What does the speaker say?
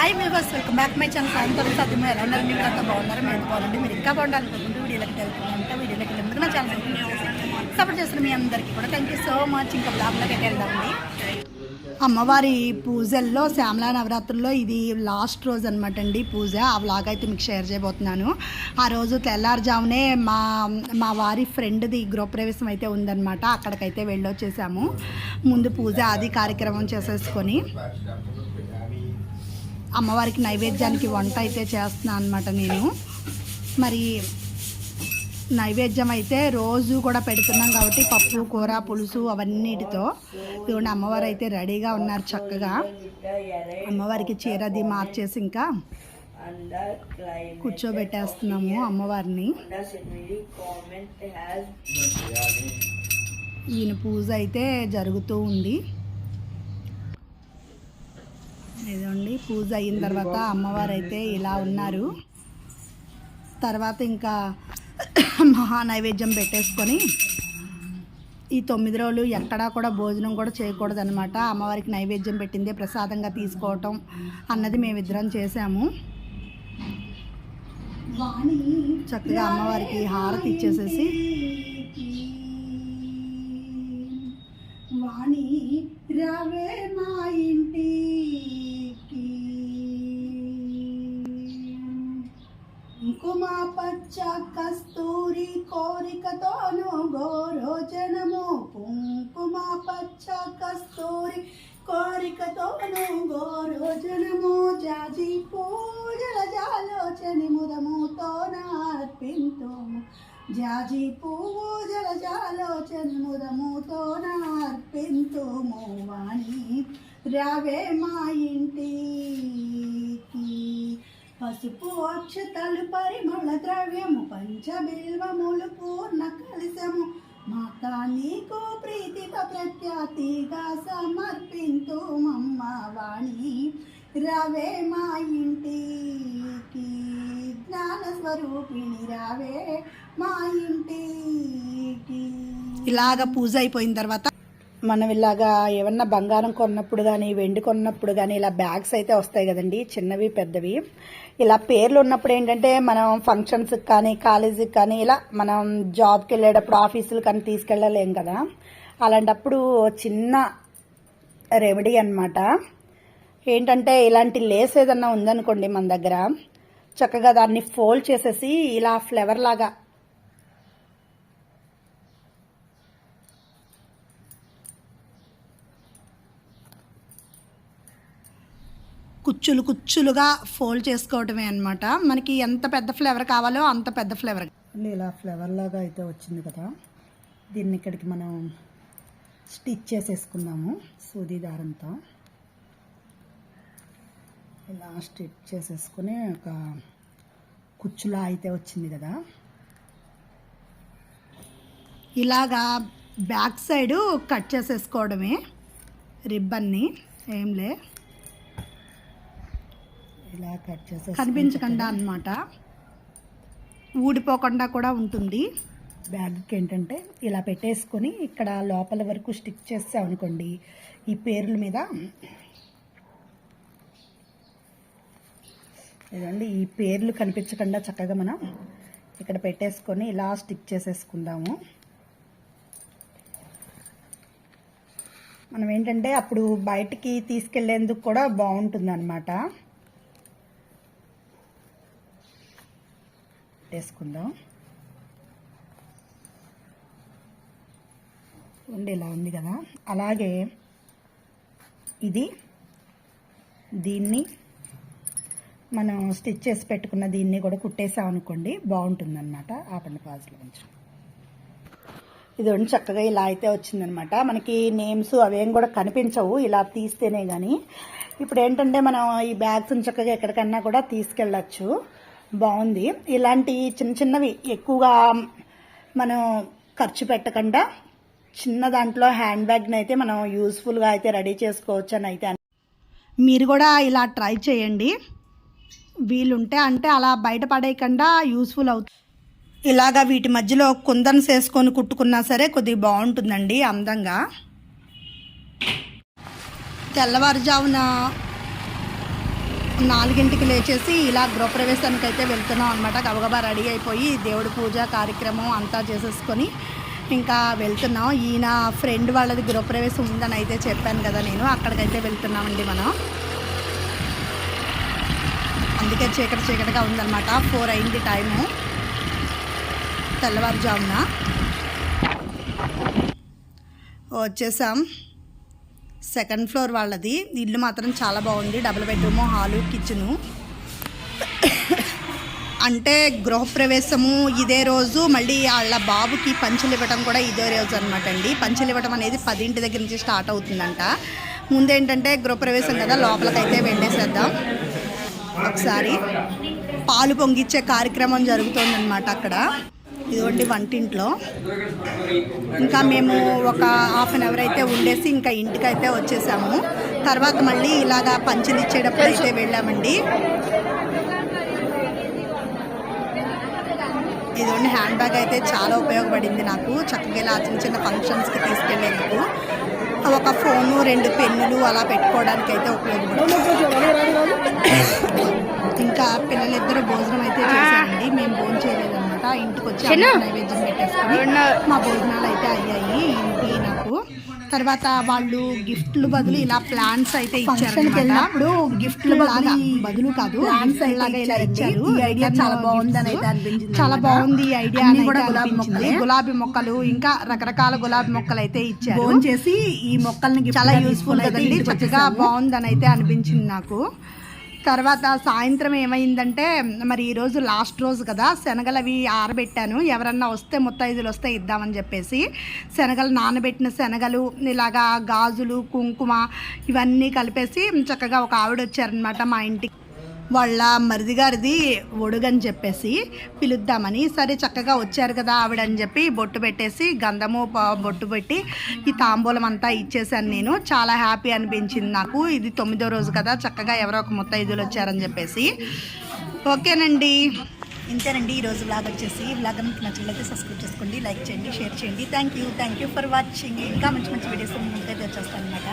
Hi viewers welcome back my channel సాయంత్రం సాధ్యం ఎలా ఉన్నారు మీరు అంతా బాగున్నారు మేము బాగుందండి మీరు ఇంకా బాగుండాలనుకుంటుంటే వీడియోలకి వెళ్తున్నాం వీడియోలకి వెళ్ళినందుకు నా ఛానల్ సపోర్ట్ చేస్తున్న మీ అందరికీ కూడా థ్యాంక్ యూ సో మచ్ ఇంకా బ్లాగ్లోకి వెళ్దామండి అమ్మవారి పూజల్లో శ్యామలా నవరాత్రుల్లో ఇది లాస్ట్ రోజు అనమాట అండి పూజ. ఆ వ్లాగ్ అయితే మీకు షేర్ చేయబోతున్నాను. ఆ రోజు తెల్లారుజామునే మా మా వారి ఫ్రెండ్ది గృహప్రవేశం అయితే ఉందన్నమాట. అక్కడికైతే వెళ్ళొచ్చేసాము. ముందు పూజ అది కార్యక్రమం చేసేసుకొని. అమ్మవారికి నైవేద్యానికి వంట అయితే చేస్తున్నాను అనమాట నేను. మరి నైవేద్యం అయితే రోజు కూడా పెడుతున్నాం కాబట్టి పప్పు కూర పులుసు అవన్నిటితో. ఇదిగోండి అమ్మవారు అయితే రెడీగా ఉన్నారు చక్కగా. అమ్మవారికి చీరది మార్చేసి ఇంకా కూర్చోబెట్టేస్తున్నాము అమ్మవారిని. ఈయన పూజ అయితే జరుగుతూ ఉంది. ఇదండి పూజ అయిన తర్వాత అమ్మవారు అయితే ఇలా ఉన్నారు. తర్వాత ఇంకా మహా నైవేద్యం పెట్టేసుకొని ఈ తొమ్మిది రోజులు ఎక్కడా కూడా భోజనం కూడా చేయకూడదు అనమాట అమ్మవారికి నైవేద్యం పెట్టిందే ప్రసాదంగా తీసుకోవటం అన్నది మేమిద్దరం చేసాము చక్కగా అమ్మవారికి హారతి ఇచ్చేసేసి వాణి రావే మా ఇంటికి భోజనము కుంకుమ పచ్చ కస్తూరి కోరికతోను గోరోజనము జాజి పూజల జాలోచని ముదముతో నార్పింతుము జాజి పూజల జాలోచని ముదముతో నార్పింతుము వాణి రావే మా ఇంటికి. పసుపు అక్షతలు పరిమళ ద్రవ్యము పంచబిల్వములు పూర్ణ కలశము. మాతా నీకు ప్రీతితో ప్రఖ్యాతిగా సమర్పింతు మమ్మ వాణి. రావే మా ఇంటికి జ్ఞాన స్వరూపిణి రావే మా ఇంటికి. ఇలాగ పూజ అయిపోయిన తర్వాత మనం ఇలాగా ఏమన్నా బంగారం కొన్నప్పుడు కానీ వెండి కొన్నప్పుడు కానీ ఇలా బ్యాగ్స్ అయితే వస్తాయి కదండి చిన్నవి పెద్దవి. ఇలా పేర్లు ఉన్నప్పుడు ఏంటంటే మనం ఫంక్షన్స్కి కానీ కాలేజీకి కానీ ఇలా మనం జాబ్కి వెళ్ళేటప్పుడు ఆఫీసులు కానీ తీసుకెళ్ళలేం కదా. అలాంటప్పుడు చిన్న రెమెడీ అన్నమాట. ఏంటంటే ఇలాంటి లేస్ ఏదన్నా ఉందనుకోండి మన దగ్గర చక్కగా దాన్ని ఫోల్డ్ చేసేసి ఇలా ఫ్లవర్ లాగా కుచ్చులు కుచ్చులుగా ఫోల్డ్ చేసుకోవటమే అనమాట మనకి ఎంత పెద్ద ఫ్లేవర్ కావాలో అంత పెద్ద ఫ్లేవర్. ఇలా ఫ్లేవర్ లాగా అయితే వచ్చింది కదా. దీన్ని ఇక్కడికి మనం స్టిచ్ చేసేసుకుందాము సూది దారంతో ఇలా స్టిచ్ చేసేసుకుని ఒక కుచ్చులా అయితే వచ్చింది కదా. ఇలాగా బ్యాక్ సైడ్ కట్ చేసేసుకోవడమే. రిబ్బన్ని ఏంలే ఇలా కట్ చేసి కనిపించకుండా అన్నమాట. ఊడిపోకుండా కూడా ఉంటుంది. బ్యాగ్కి ఏంటంటే ఇలా పెట్టేసుకొని ఇక్కడ లోపల వరకు స్టిక్ చేస్తాం అనుకోండి ఈ పేర్ల మీద. ఇదండి ఈ పేర్లు కనిపించకుండా చక్కగా మనం ఇక్కడ పెట్టేసుకొని ఇలా స్టిక్ చేసేసుకుందాము. మనం ఏంటంటే అప్పుడు బయటికి తీసుకెళ్ళేందుకు కూడా బాగుంటుంది పెట్టేసుకుందాం ఉండి ఇలా ఉంది కదా? అలాగే ఇది దీన్ని మనం స్టిచ్ చేసి పెట్టుకున్న దీన్ని కూడా కుట్టేసాం అనుకోండి బాగుంటుందన్నమాట ఆపండి పాజులు కొంచెం ఇది ఉండి చక్కగా ఇలా అయితే వచ్చిందనమాట మనకి నేమ్స్ అవేం కూడా కనిపించవు ఇలా తీస్తేనే కానీ ఇప్పుడు ఏంటంటే మనం ఈ బ్యాగ్స్ని చక్కగా ఎక్కడికన్నా కూడా తీసుకెళ్ళచ్చు. బాగుంది. ఇలాంటి చిన్న చిన్నవి ఎక్కువగా మనం ఖర్చు పెట్టకుండా చిన్న దాంట్లో హ్యాండ్ బ్యాగ్ని అయితే మనం యూస్ఫుల్గా అయితే రెడీ చేసుకోవచ్చు అని అయితే మీరు కూడా ఇలా ట్రై చేయండి. వీలుంటే అంటే అలా బయట పడేయకుండా యూస్ఫుల్ అవుతుంది ఇలాగా వీటి మధ్యలో కుందన్స్ వేసుకొని కుట్టుకున్నా సరే కొద్దిగా బాగుంటుందండి అందంగా. తెల్లవారుజామున నాలుగింటికి లేచేసి ఇలా గృహప్రవేశానికి అయితే వెళ్తున్నాం అనమాట గబగబా రెడీ అయిపోయి దేవుడి పూజ కార్యక్రమం అంతా చేసేసుకొని ఇంకా వెళ్తున్నాం. ఈయన ఫ్రెండ్ వాళ్ళది గృహప్రవేశం ఉందని అయితే చెప్పాను కదా నేను. అక్కడికైతే వెళ్తున్నామండి మనం. అందుకే చీకటి చీకటిగా ఉందన్నమాట. ఫోర్ అయింది టైము. తెల్లవారుజామున వచ్చేసాం. సెకండ్ ఫ్లోర్ వాళ్ళది. ఇల్లు మాత్రం చాలా బాగుంది. Double bedroom hall kitchen. అంటే గృహప్రవేశము ఇదే రోజు. మళ్ళీ వాళ్ళ బాబుకి పంచులు ఇవ్వడం కూడా ఇదే రోజు అనమాట అండి. పంచులు ఇవ్వడం అనేది పదింటి దగ్గర నుంచి స్టార్ట్ అవుతుందంట. ముందేంటంటే గృహప్రవేశం కదా లోపలికైతే వెళ్ళేసేద్దాం. ఒకసారి పాలు పొంగిచ్చే కార్యక్రమం జరుగుతుందన్నమాట అక్కడ. ఇదిగోండి వంటింట్లో. ఇంకా మేము ఒక హాఫ్ అన్ అవర్ అయితే ఉండేసి ఇంకా ఇంటికి అయితే వచ్చేసాము. తర్వాత మళ్ళీ ఇలాగా పంచులు ఇచ్చేటప్పుడు అయితే వెళ్ళామండి. ఇదిగోండి హ్యాండ్ బ్యాగ్ అయితే చాలా ఉపయోగపడింది నాకు. చక్కగా ఇలా చిన్న చిన్న ఫంక్షన్స్కి తీసుకెళ్ళేందుకు. ఒక ఫోను రెండు పెన్నులు అలా పెట్టుకోవడానికి అయితే ఉపయోగపడుతుంది. ఇంకా పిల్లలిద్దరూ భోజనం అయితే చేశారండి చేయలేదన్నమాట ఇంటికి వచ్చి నైవేద్యం పెట్టేసుకొని మా భోజనాలు అయితే అయ్యాయి ఇంటి నాకు. తర్వాత వాళ్ళు గిఫ్ట్లు బదులు ఇలా ప్లాంట్స్ అయితే ఇచ్చారు గిఫ్ట్లు లాగా బదులు కాదు ప్లాంట్స్ లాగా ఇలా ఇచ్చారు. ఈ ఐడియా చాలా బాగుందని అయితే అనిపించింది చాలా బాగుంది ఈ ఐడియా కూడా గులాబీ మొక్కలు గులాబీ మొక్కలు ఇంకా రకరకాల గులాబీ మొక్కలు అయితే ఇచ్చారు. ఫోన్ చేసి ఈ మొక్కల్ని చాలా యూస్ఫుల్ కదండి చక్కగా బాగుందని అయితే అనిపించింది నాకు. తర్వాత సాయంత్రం ఏమైందంటే మరి ఈరోజు లాస్ట్ రోజు కదా శనగలు అవి ఆరబెట్టాను. ఎవరన్నా వస్తే ముత్తైదులు వస్తే ఇద్దామని చెప్పేసి శనగలు నానబెట్టిన శనగలు ఇలాగా గాజులు కుంకుమ ఇవన్నీ కలిపేసి చక్కగా ఒక ఆవిడ వచ్చారనమాట మా ఇంటికి. వాళ్ళ మరిది గారిది ఒడుగని చెప్పేసి పిలుద్దామని సరే చక్కగా వచ్చారు కదా ఆవిడ అని చెప్పి బొట్టు పెట్టేసి గంధము బొట్టు పెట్టి ఈ తాంబూలం అంతా ఇచ్చేసాను నేను. చాలా హ్యాపీ అనిపించింది నాకు. ఇది తొమ్మిదో రోజు కదా చక్కగా ఎవరో ఒక ముత్తైదులు వచ్చారని చెప్పేసి. ఓకేనండి. ఇంతేనండి ఈరోజు బ్లాగ్ వచ్చేసి. బ్లాగ్ మీకు నచ్చినట్లయితే సబ్స్క్రైబ్ చేసుకోండి లైక్ చేయండి షేర్ చేయండి. Thank you thank you for watching ఇంకా మంచి మంచి వీడియోస్ ముందుకైతే వచ్చేస్తాను అనమాట